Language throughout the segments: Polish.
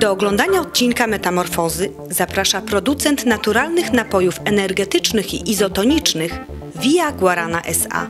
Do oglądania odcinka Metamorfozy zaprasza producent naturalnych napojów energetycznych i izotonicznych Via Guarana S.A.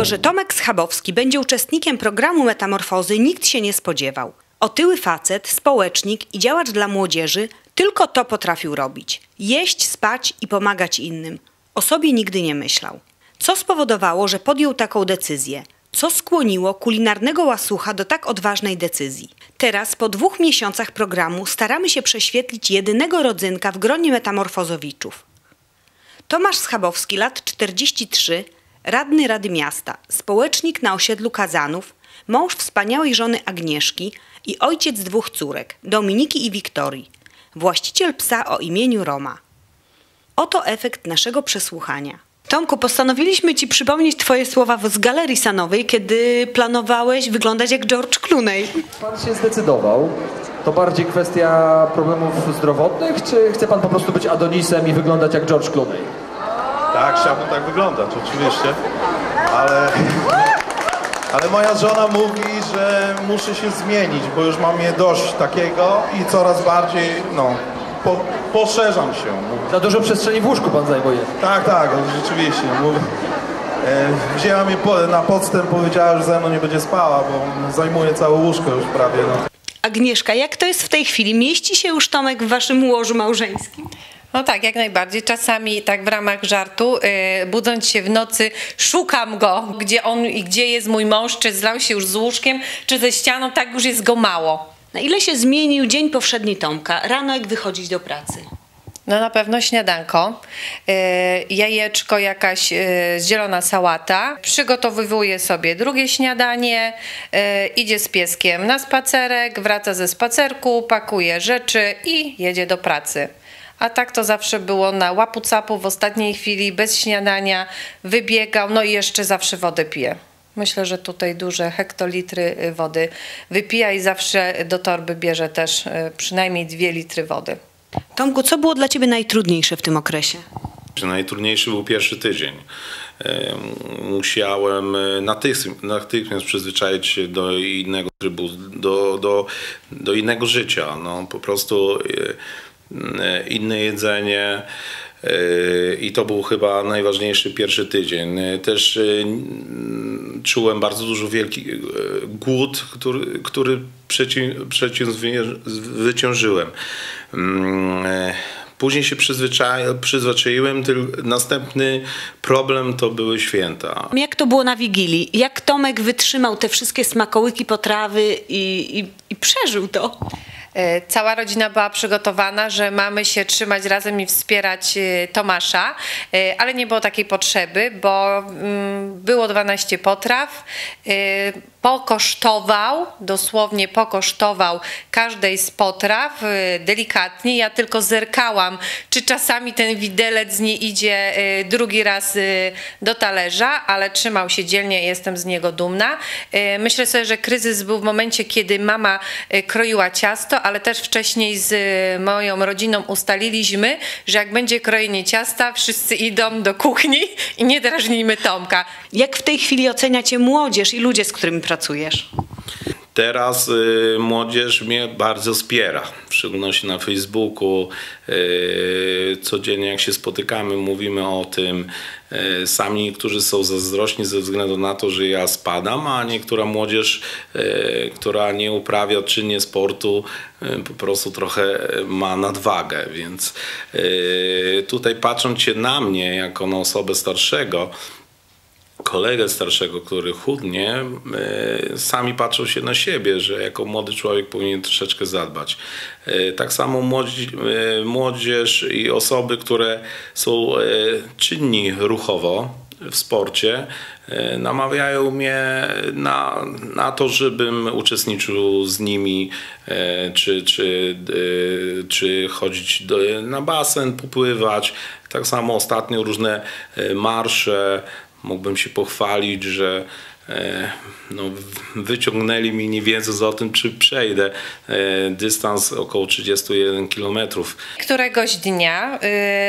Tego, że Tomek Schabowski będzie uczestnikiem programu Metamorfozy, nikt się nie spodziewał. Otyły facet, społecznik i działacz dla młodzieży tylko to potrafił robić: jeść, spać i pomagać innym. O sobie nigdy nie myślał. Co spowodowało, że podjął taką decyzję? Co skłoniło kulinarnego łasucha do tak odważnej decyzji? Teraz, po dwóch miesiącach programu, staramy się prześwietlić jedynego rodzynka w gronie metamorfozowiczów. Tomasz Schabowski, lat 43, radny Rady Miasta, społecznik na osiedlu Kazanów, mąż wspaniałej żony Agnieszki i ojciec dwóch córek, Dominiki i Wiktorii, właściciel psa o imieniu Roma. Oto efekt naszego przesłuchania. Tomku, postanowiliśmy Ci przypomnieć Twoje słowa z Galerii Sanowej, kiedy planowałeś wyglądać jak George Clooney. Pan się zdecydował. To bardziej kwestia problemów zdrowotnych, czy chce pan po prostu być Adonisem i wyglądać jak George Clooney? Tak, chciałbym tak wyglądać, oczywiście, ale, ale moja żona mówi, że muszę się zmienić, bo już mam je dość takiego i coraz bardziej, no, po, poszerzam się. Za dużo przestrzeni w łóżku pan zajmuje. Tak, tak, rzeczywiście. Mów, e, wzięła mnie po, na podstęp, powiedziała, że ze mną nie będzie spała, bo zajmuje całe łóżko już prawie. No. Agnieszka, jak to jest w tej chwili? Mieści się już Tomek w Waszym łożu małżeńskim? No tak, jak najbardziej. Czasami tak w ramach żartu, yy, budząc się w nocy, szukam go, gdzie on i gdzie jest mój mąż, czy zlał się już z łóżkiem, czy ze ścianą, tak już jest go mało. Na ile się zmienił dzień powszedni Tomka? Rano jak wychodzić do pracy? No na pewno śniadanko, yy, jajeczko, jakaś yy, zielona sałata. Przygotowywuje sobie drugie śniadanie, yy, idzie z pieskiem na spacerek, wraca ze spacerku, pakuje rzeczy i jedzie do pracy. A tak to zawsze było na łapu capu w ostatniej chwili, bez śniadania, wybiegał, no i jeszcze zawsze wodę pije. Myślę, że tutaj duże hektolitry y, wody wypija i zawsze do torby bierze też y, przynajmniej dwie litry wody. Tomku, co było dla Ciebie najtrudniejsze w tym okresie? Najtrudniejszy był pierwszy tydzień. Musiałem e, natychmiast, natychmiast przyzwyczaić się do innego trybu, do, do, do innego życia. No, po prostu e, inne jedzenie. I to był chyba najważniejszy pierwszy tydzień. Też czułem bardzo dużo wielki głód, który, który przeciwzwyciężyłem. Później się przyzwyczaiłem, następny problem to były święta. Jak to było na Wigilii? Jak Tomek wytrzymał te wszystkie smakołyki, potrawy i, i, i przeżył to? E, Cała rodzina była przygotowana, że mamy się trzymać razem i wspierać e, Tomasza, e, ale nie było takiej potrzeby, bo mm, było 12 potraw. Pokosztował, dosłownie pokosztował każdej z potraw delikatnie. Ja tylko zerkałam, czy czasami ten widelec nie idzie drugi raz do talerza, ale trzymał się dzielnie i jestem z niego dumna. Myślę sobie, że kryzys był w momencie, kiedy mama kroiła ciasto, ale też wcześniej z moją rodziną ustaliliśmy, że jak będzie krojenie ciasta, wszyscy idą do kuchni i nie drażnijmy Tomka. Jak w tej chwili oceniacie młodzież i ludzie, z którymi pracujesz? Teraz y, młodzież mnie bardzo wspiera, w szczególności na Facebooku. Y, codziennie jak się spotykamy, mówimy o tym. Y, sami niektórzy są zazdrośni ze względu na to, że ja spadam, a niektóra młodzież, y, która nie uprawia czynnie sportu, y, po prostu trochę ma nadwagę. Więc y, tutaj patrząc się na mnie jako na osobę starszego, kolegę starszego, który chudnie, e, sami patrzą się na siebie, że jako młody człowiek powinien troszeczkę zadbać. E, tak samo e, młodzież i osoby, które są czynni ruchowo w sporcie, namawiają mnie na, na to, żebym uczestniczył z nimi, czy, czy, czy chodzić do, na basen, popływać. Tak samo ostatnio różne marsze, mógłbym się pochwalić, że e, no, wyciągnęli mi niewiedząc o tym, czy przejdę e, dystans około 31 km. Któregoś dnia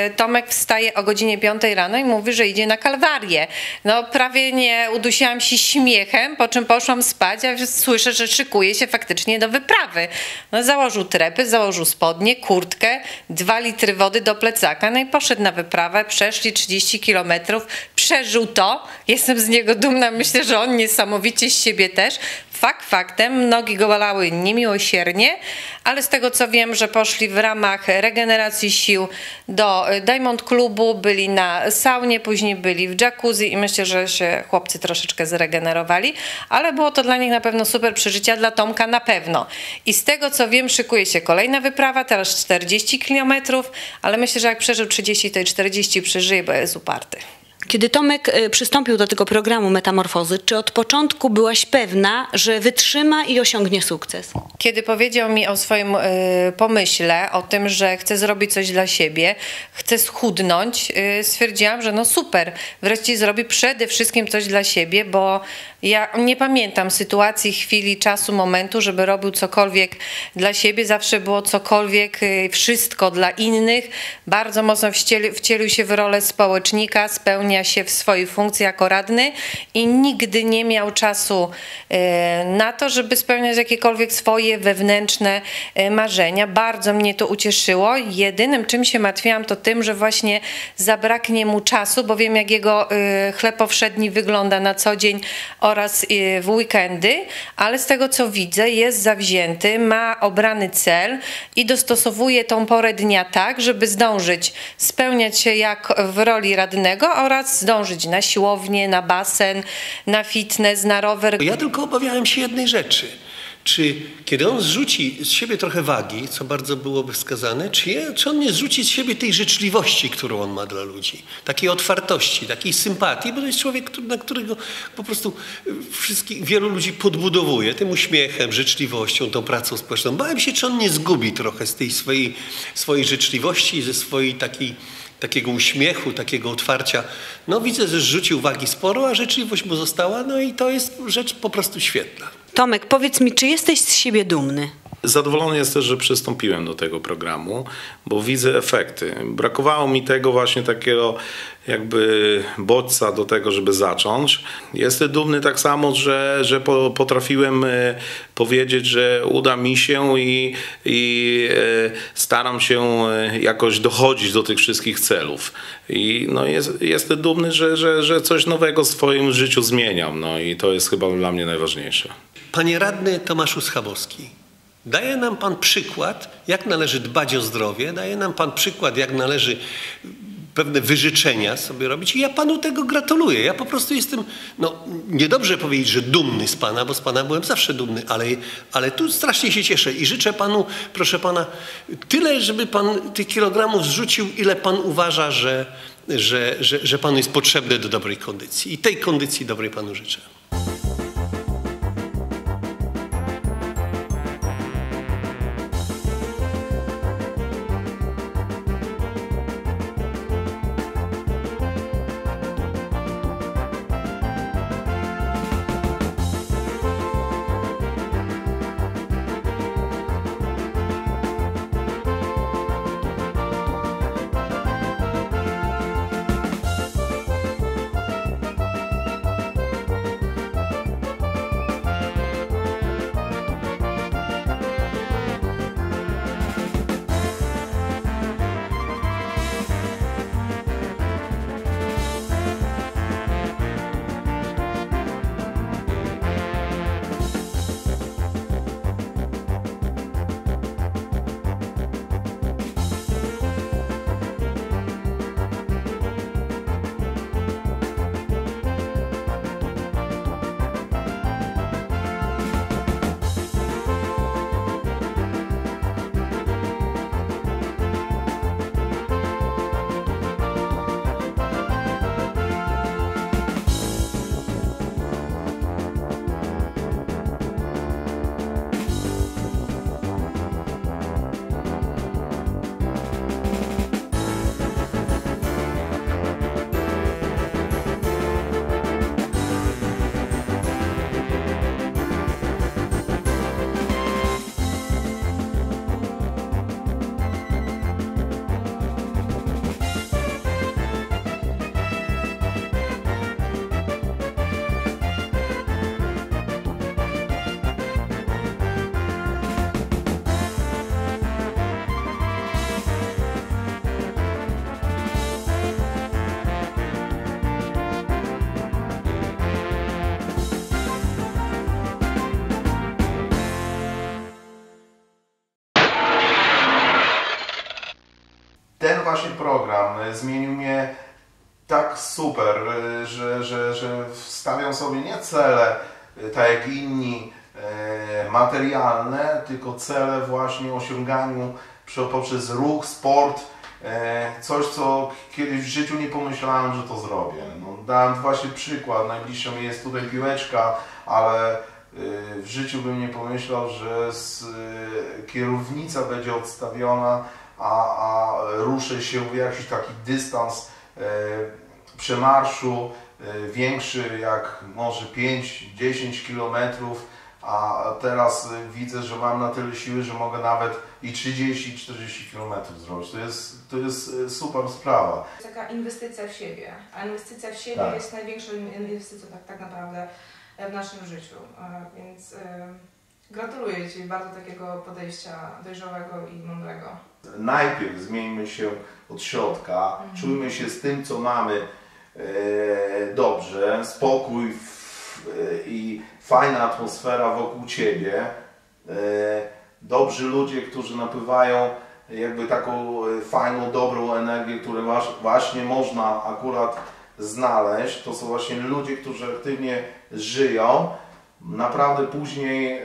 y, Tomek wstaje o godzinie 5 rano i mówi, że idzie na Kalwarię. No prawie nie udusiłam się śmiechem, po czym poszłam spać, a słyszę, że szykuje się faktycznie do wyprawy. No, założył trepy, założył spodnie, kurtkę, dwa litry wody do plecaka, no i poszedł na wyprawę, przeszli 30 kilometrów, przeżył to, jestem z niego dumna, myślę, że on niesamowicie z siebie też. Fakt faktem, nogi go bolały niemiłosiernie, ale z tego co wiem, że poszli w ramach regeneracji sił do y, Diamond Klubu, byli na saunie, później byli w jacuzzi i myślę, że się chłopcy troszeczkę zregenerowali, ale było to dla nich na pewno super przeżycie, a dla Tomka na pewno. I z tego co wiem, szykuje się kolejna wyprawa, teraz 40 km, ale myślę, że jak przeżył 30, to i 40 przeżyje, bo jest uparty. Kiedy Tomek y, przystąpił do tego programu Metamorfozy, czy od początku byłaś pewna, że wytrzyma i osiągnie sukces? Kiedy powiedział mi o swoim y, pomyśle, o tym, że chce zrobić coś dla siebie, chce schudnąć, y, stwierdziłam, że no super, wreszcie zrobi przede wszystkim coś dla siebie, bo ja nie pamiętam sytuacji, chwili, czasu, momentu, żeby robił cokolwiek dla siebie. Zawsze było cokolwiek, y, wszystko dla innych. Bardzo mocno wcielił, wcielił się w rolę społecznika, spełnia się w swojej funkcji jako radny i nigdy nie miał czasu y, na to, żeby spełniać jakiekolwiek swoje wewnętrzne y, marzenia. Bardzo mnie to ucieszyło. Jedynym, czym się martwiłam, to tym, że właśnie zabraknie mu czasu, bo wiem, jak jego chleb powszedni wygląda na co dzień oraz w weekendy, ale z tego co widzę jest zawzięty, ma obrany cel i dostosowuje tą porę dnia tak, żeby zdążyć spełniać się jak w roli radnego oraz zdążyć na siłownię, na basen, na fitness, na rower. Ja tylko obawiałem się jednej rzeczy – czy kiedy on zrzuci z siebie trochę wagi, co bardzo byłoby wskazane, czy, je, czy on nie zrzuci z siebie tej życzliwości, którą on ma dla ludzi, takiej otwartości, takiej sympatii, bo to jest człowiek, na którego po prostu wszystkich, wielu ludzi podbudowuje tym uśmiechem, życzliwością, tą pracą społeczną. Bałem się, czy on nie zgubi trochę z tej swojej, swojej życzliwości, ze swojej takiej takiego uśmiechu, takiego otwarcia. No widzę, że zrzucił wagi sporo, a życzliwość mu została, no i to jest rzecz po prostu świetna. Tomek, powiedz mi, czy jesteś z siebie dumny? Zadowolony jestem, że przystąpiłem do tego programu, bo widzę efekty. Brakowało mi tego właśnie takiego jakby bodźca do tego, żeby zacząć. Jestem dumny tak samo, że, że potrafiłem e, powiedzieć, że uda mi się i, i e, staram się e, jakoś dochodzić do tych wszystkich celów. I no jest, jestem dumny, że, że, że coś nowego w swoim życiu zmieniam. No i to jest chyba dla mnie najważniejsze. Panie radny Tomaszu Schabowski, daje nam pan przykład, jak należy dbać o zdrowie, daje nam pan przykład, jak należy pewne wyżyczenia sobie robić i ja panu tego gratuluję. Ja po prostu jestem, no niedobrze powiedzieć, że dumny z pana, bo z pana byłem zawsze dumny, ale, ale tu strasznie się cieszę i życzę panu, proszę pana, tyle, żeby pan tych kilogramów zrzucił, ile pan uważa, że, że, że, że panu jest potrzebne do dobrej kondycji. I tej kondycji dobrej panu życzę. Ten właśnie program y, zmienił mnie tak super, y, że, że, że stawiam sobie nie cele y, tak jak inni materialne, tylko cele właśnie osiąganiu poprzez ruch, sport, coś co kiedyś w życiu nie pomyślałem, że to zrobię. No, dałem właśnie przykład, najbliższa mi jest tutaj piłeczka, ale w życiu bym nie pomyślał, że kierownica będzie odstawiona, a, a ruszę się w jakiś taki dystans y, przemarszu y, większy jak może 5-10 kilometrów, a teraz widzę, że mam na tyle siły, że mogę nawet i 30-40 kilometrów zrobić. To jest, to jest y, super sprawa. To jest taka inwestycja w siebie, a inwestycja w siebie Tak. jest największą inwestycją tak, tak naprawdę w naszym życiu. E, Więc e, gratuluję Ci bardzo takiego podejścia dojrzałego i mądrego. Najpierw zmieńmy się od środka, czujmy się z tym, co mamy e, dobrze, spokój w, e, i fajna atmosfera wokół Ciebie, e, dobrzy ludzie, którzy napływają jakby taką e, fajną, dobrą energię, którą właśnie można akurat znaleźć, to są właśnie ludzie, którzy aktywnie żyją, naprawdę później e,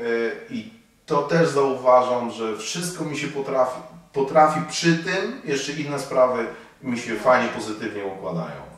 i to też zauważam, że wszystko mi się potrafi, potrafi przy tym, jeszcze inne sprawy mi się fajnie, pozytywnie układają.